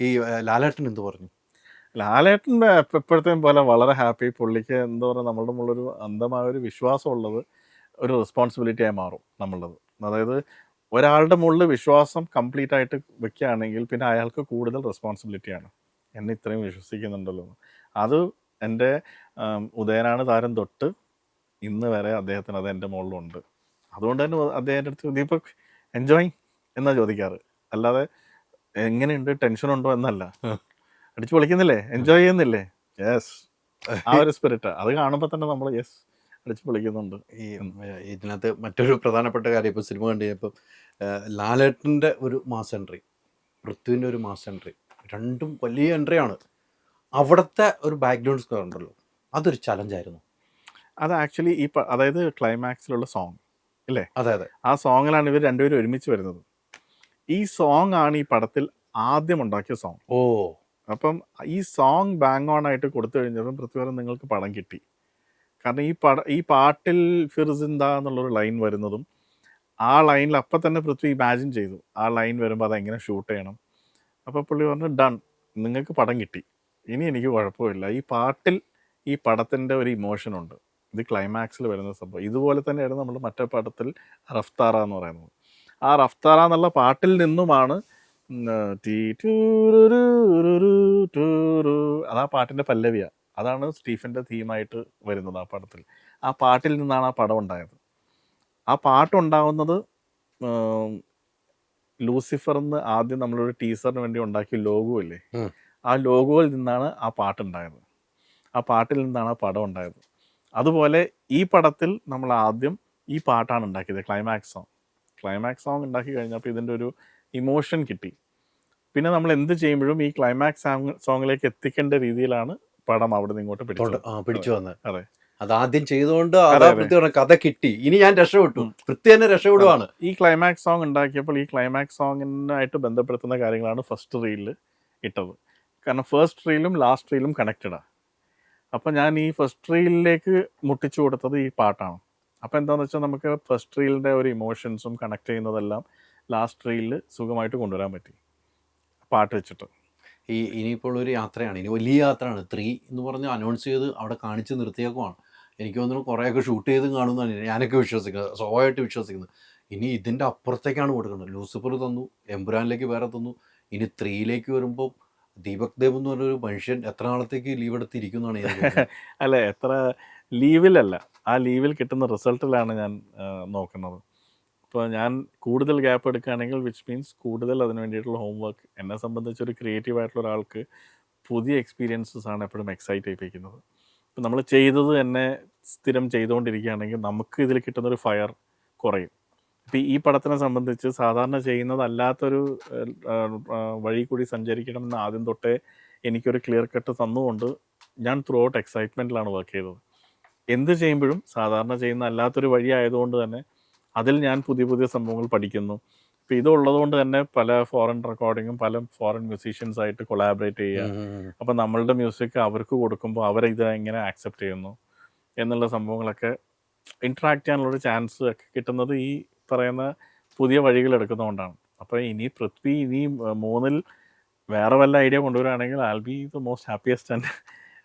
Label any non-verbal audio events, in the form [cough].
ഈ ലാലേട്ടൻ എന്ത് പറഞ്ഞു? ലാലേട്ടൻ എപ്പോഴത്തെയും പോലെ വളരെ ഹാപ്പി. പുള്ളിക്ക് എന്താ പറയുക നമ്മളുടെ മുകളിലൊരു അന്ധമായ ഒരു വിശ്വാസം ഉള്ളത് ഒരു റെസ്പോൺസിബിലിറ്റി ആയി മാറും നമ്മളുള്ളത് അതായത് ഒരാളുടെ മുകളിൽ വിശ്വാസം കംപ്ലീറ്റ് ആയിട്ട് വെക്കുകയാണെങ്കിൽ പിന്നെ അയാൾക്ക് കൂടുതൽ റെസ്പോൺസിബിലിറ്റിയാണ് എന്നെ ഇത്രയും വിശ്വസിക്കുന്നുണ്ടല്ലോ. അത് എന്റെ ഉദയനാണ് താരം തൊട്ട് ഇന്ന് വരെ അദ്ദേഹത്തിന് അത് എന്റെ മുകളിലുണ്ട്. അതുകൊണ്ട് തന്നെ അദ്ദേഹത്തിന്റെ അടുത്ത് ദീപക് എൻജോയിങ് എന്നാണ് ചോദിക്കാറ്. അല്ലാതെ എങ്ങനെയുണ്ട്? ടെൻഷൻ ഉണ്ടോ എന്നല്ല. അടിച്ചു പൊളിക്കുന്നില്ലേ? എൻജോയ് ചെയ്യുന്നില്ലേ? യെസ് ആ ഒരു സ്പിരിറ്റ് അത് കാണുമ്പോൾ തന്നെ നമ്മൾ യെസ് അടിച്ചു പൊളിക്കുന്നുണ്ട്. ഈ ഇതിനകത്ത് മറ്റൊരു പ്രധാനപ്പെട്ട കാര്യം ഇപ്പോൾ സിനിമ കണ്ടു കഴിഞ്ഞപ്പോൾ ലാലേട്ടന്റെ ഒരു മാസ് എൻട്രി പൃഥ്വിന്റെ ഒരു മാസ് എൻട്രി രണ്ടും വലിയ എൻട്രിയാണ് അവിടുത്തെ ഒരു ബാക്ക്ഗ്രൗണ്ട് സ്കോർ ഉണ്ടല്ലോ. അതൊരു ചലഞ്ചായിരുന്നു അത് ആക്ച്വലി ഈ അതായത് ക്ലൈമാക്സിലുള്ള സോങ് അല്ലേ അതെ അതെ. ആ സോങ്ങിലാണ് ഇവർ രണ്ടുപേരും ഒരുമിച്ച് വരുന്നത്. ഈ സോങ് ആണ് ഈ പടത്തിൽ ആദ്യം ഉണ്ടാക്കിയ സോങ് ഓ. അപ്പം ഈ സോങ് ബാങ് ഓൺ ആയിട്ട് കൊടുത്തു കഴിഞ്ഞപ്പം പൃഥ്വിരാജ് നിങ്ങൾക്ക് പടം കിട്ടി. കാരണം ഈ പട ഈ പാട്ടിൽ ഫിർസിന്ത എന്നുള്ളൊരു ലൈൻ വരുന്നതും ആ ലൈനിൽ അപ്പം തന്നെ പൃഥ്വി ഇമാജിൻ ചെയ്തു. ആ ലൈൻ വരുമ്പോൾ അതെങ്ങനെ ഷൂട്ട് ചെയ്യണം. അപ്പോൾ പുള്ളി പറഞ്ഞു ഡൺ നിങ്ങൾക്ക് പടം കിട്ടി. ഇനി എനിക്ക് കുഴപ്പമില്ല. ഈ പാട്ടിൽ ഈ പടത്തിന്റെ ഒരു ഇമോഷൻ ഉണ്ട്. ഇത് ക്ലൈമാക്സിൽ വരുന്ന സംഭവം. ഇതുപോലെ തന്നെയായിരുന്നു നമ്മൾ മറ്റേ പടത്തിൽ റഫ്താറ എന്ന് പറയുന്നത്. ആ റഫ്താറ എന്നുള്ള പാട്ടിൽ നിന്നുമാണ് അത് ടീ പാട്ടിന്റെ ടൂറു. അതാ പാട്ടിന്റെ പല്ലവിയ. അതാണ് സ്റ്റീഫന്റെ തീമായിട്ട് വരുന്നത് ആ പടത്തിൽ. ആ പാട്ടിൽ നിന്നാണ് ആ പടം ഉണ്ടായത്. ആ പാട്ടുണ്ടാവുന്നത് ലൂസിഫർ എന്ന് ആദ്യം നമ്മളൊരു ടീസറിന് വേണ്ടി ഉണ്ടാക്കിയ ലോഗോ അല്ലേ? ആ ലോഗോയിൽ നിന്നാണ് ആ പാട്ടുണ്ടായത്. ആ പാട്ടിൽ നിന്നാണ് ആ പടം ഉണ്ടായത്. അതുപോലെ ഈ പടത്തിൽ നമ്മൾ ആദ്യം ഈ പാട്ടാണ് ഉണ്ടാക്കിയത് ക്ലൈമാക്സ് സോങ്. ക്ലൈമാക്സ് സോങ് ഉണ്ടാക്കി കഴിഞ്ഞപ്പോൾ ഇതിന്റെ ഒരു ഇമോഷൻ കിട്ടി. പിന്നെ നമ്മൾ എന്ത് ചെയ്യുമ്പോഴും ഈ ക്ലൈമാക്സ് സോങ് സോങ്ങിലേക്ക് എത്തിക്കേണ്ട രീതിയിലാണ് പടം അവിടെ നിന്ന് ഇങ്ങോട്ട് പിടിച്ചു വന്നത്. അതെ. അത് ആദ്യം ചെയ്തുകൊണ്ട് കഥ കിട്ടി. ഇനി ഞാൻ രക്ഷപ്പെട്ടു. പൃഥ്വി തന്നെ രക്ഷപ്പെടുവാണ്. ഈ ക്ലൈമാക്സ് സോങ് ഉണ്ടാക്കിയപ്പോൾ ഈ ക്ലൈമാക്സ് സോങ്ങിനായിട്ട് ബന്ധപ്പെടുത്തുന്ന കാര്യങ്ങളാണ് ഫസ്റ്റ് റീലിൽ ഇട്ടത്. കാരണം ഫസ്റ്റ് റീലും ലാസ്റ്റ് റീലും കണക്റ്റഡാണ് അപ്പം ഞാൻ ഈ ഫസ്റ്റ് റീലിലേക്ക് മുട്ടിച്ചു കൊടുത്തത് ഈ പാട്ടാണ്. അപ്പം എന്താണെന്ന് വെച്ചാൽ നമുക്ക് ഫസ്റ്റ് റീലിന്റെ ഒരു ഇമോഷൻസും കണക്ട് ചെയ്യുന്നതെല്ലാം ലാസ്റ്റ് റീലിൽ സുഖമായിട്ട് കൊണ്ടുവരാൻ പറ്റി. പാട്ട് വെച്ചിട്ട്. ഈ ഇനിയിപ്പോൾ ഒരു യാത്രയാണ്. ഇനി വലിയ യാത്രയാണ്. ത്രീ എന്ന് പറഞ്ഞ് അനൗൺസ് ചെയ്ത് അവിടെ കാണിച്ച് നിർത്തിയേക്കുമാണ് എനിക്ക് തോന്നുന്നു കുറേയൊക്കെ ഷൂട്ട് ചെയ്തും കാണുന്നതാണ് ഞാനൊക്കെ വിശ്വസിക്കുന്നത് സ്വാഭാവികമായിട്ട് വിശ്വസിക്കുന്നത് ഇനി ഇതിന്റെ അപ്പുറത്തേക്കാണ് കൊടുക്കുന്നത്. ലൂസിഫർ തന്നു എംബുരാനിലേക്ക് വേറെ തന്നു. ഇനി ത്രീയിലേക്ക് വരുമ്പോൾ ദീപക് ദേവ് എന്ന് പറഞ്ഞൊരു മനുഷ്യൻ എത്ര നാളത്തേക്ക് ലീവ് എടുത്തിരിക്കുന്നതാണ് ഞാൻ [laughs] അല്ല എത്ര ലീവിലല്ല ആ ലീവിൽ കിട്ടുന്ന റിസൾട്ടിലാണ് ഞാൻ നോക്കുന്നത്. ഇപ്പോൾ ഞാൻ കൂടുതൽ ഗ്യാപ്പ് എടുക്കുകയാണെങ്കിൽ വിച്ച് മീൻസ് കൂടുതൽ അതിന് വേണ്ടിയിട്ടുള്ള ഹോംവർക്ക് എന്നെ സംബന്ധിച്ച് ഒരു ക്രിയേറ്റീവ് ആയിട്ടുള്ള ഒരാൾക്ക് പുതിയ എക്സ്പീരിയൻസസ് ആണ് എപ്പോഴും എക്സൈറ്റ് ചെയ്യിപ്പിക്കുന്നത്. ഇപ്പം നമ്മൾ ചെയ്തത് തന്നെ സ്ഥിരം ചെയ്തുകൊണ്ടിരിക്കുകയാണെങ്കിൽ നമുക്ക് ഇതിൽ കിട്ടുന്നൊരു ഫയർ കുറയും. ഇപ്പം ഈ പടത്തിനെ സംബന്ധിച്ച് സാധാരണ ചെയ്യുന്നതല്ലാത്തൊരു വഴി കൂടി സഞ്ചരിക്കണമെന്ന് ആദ്യം തൊട്ടേ എനിക്കൊരു ക്ലിയർ കട്ട് തന്നുകൊണ്ട് ഞാൻ ത്രൂ ഔട്ട് എക്സൈറ്റ്മെന്റിലാണ് വർക്ക് ചെയ്തത്. എന്ത് ചെയ്യുമ്പോഴും സാധാരണ ചെയ്യുന്ന അല്ലാത്തൊരു വഴി ആയതുകൊണ്ട് തന്നെ അതിൽ ഞാൻ പുതിയ പുതിയ സംഭവങ്ങൾ പഠിക്കുന്നു. ഇപ്പം ഇതുള്ളതുകൊണ്ട് തന്നെ പല ഫോറിൻ റെക്കോർഡിങ്ങും പല ഫോറിൻ മ്യൂസീഷ്യൻസ് ആയിട്ട് കൊളാബറേറ്റ് ചെയ്യുക. അപ്പം നമ്മളുടെ മ്യൂസിക് അവർക്ക് കൊടുക്കുമ്പോൾ അവർ ഇത് എങ്ങനെ ആക്സെപ്റ്റ് ചെയ്യുന്നു. എന്നുള്ള സംഭവങ്ങളൊക്കെ ഇൻട്രാക്ട് ചെയ്യാനുള്ളൊരു ചാൻസ് ഒക്കെ കിട്ടുന്നത് ഈ പറയുന്ന പുതിയ വഴികൾ എടുക്കുന്നതുകൊണ്ടാണ്. അപ്പോൾ ഇനി പൃഥ്വി ഇനി മൂന്നിൽ വേറെ വല്ല idea കൊണ്ടുവരികയാണെങ്കിൽ all be the most happiest and